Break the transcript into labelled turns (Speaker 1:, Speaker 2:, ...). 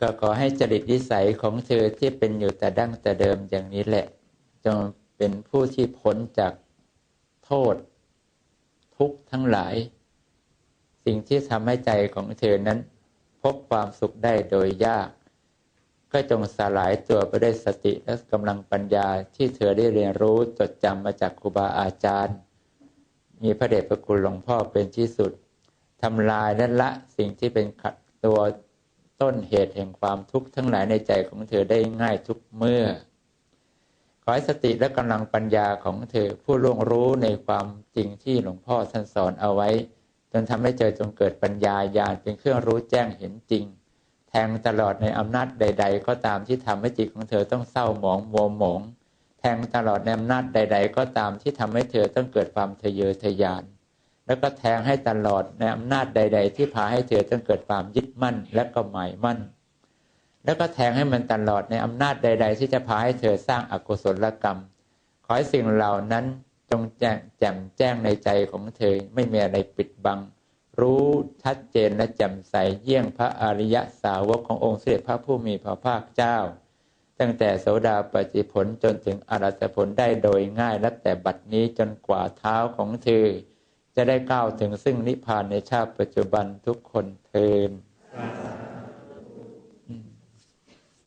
Speaker 1: ก็ขอให้จริตนิสัยของเธอที่เป็นอยู่แต่ดั้งแต่เดิมอย่างนี้แหละ จงเป็นผู้ที่พ้นจากโทษ ทุกข์ทั้งหลาย สิ่งที่ทำให้ใจของเธอนั้น พบความสุขได้โดยยาก ก็จงสลายตัวไปด้วยสติและกำลังปัญญาที่เธอได้เรียนรู้จดจำมาจากครูบาอาจารย์ มีพระเดชพระคุณหลวงพ่อเป็นที่สุดทำลายและละสิ่งที่เป็นขัดตัว ต้นเหตุแห่งความทุกข์ทั้งหลายในใจของเธอได้ง่ายทุกเมื่อ ขอให้สติและกำลังปัญญาของเธอผู้ล่วงรู้ในความจริงที่หลวงพ่อท่านสอนเอาไว้ จนทำให้เจอจงเกิดปัญญาญาณเป็นเครื่องรู้แจ้งเห็นจริง แทงตลอดในอำนาจใด ๆ ก็ตามที่ทำให้จิตของเธอต้องเศร้าหมองมัวหมอง แทงตลอดในอำนาจใด ๆ ก็ตามที่ทำให้เธอต้องเกิดความทะเยอทะยาน แล้วก็แทงให้ตลอดในอำนาจใด ๆ ที่พาให้เธอต้องเกิดความยึดมั่นและก็หมายมั่น แล้วก็แทงให้มันตลอดในอำนาจใด ๆ ที่จะพาให้เธอสร้างอกุศลกรรม ขอให้สิ่งเหล่านั้นจงแจ้งแจ่มแจ้งในใจของเธอไม่มีอะไรปิดบัง รู้ชัดเจนและแจ่มใสเยี่ยงพระอริยสาวกขององค์เสด็จพระผู้มีพระภาคเจ้า ตั้งแต่โสดาปฏิผลจนถึงอรัตผลได้โดยง่ายและแต่บัดนี้จนกว่าเท้าของเธอ จะได้ก้าวถึงซึ่งนิพพานในชาติปัจจุบันทุกคนเทิน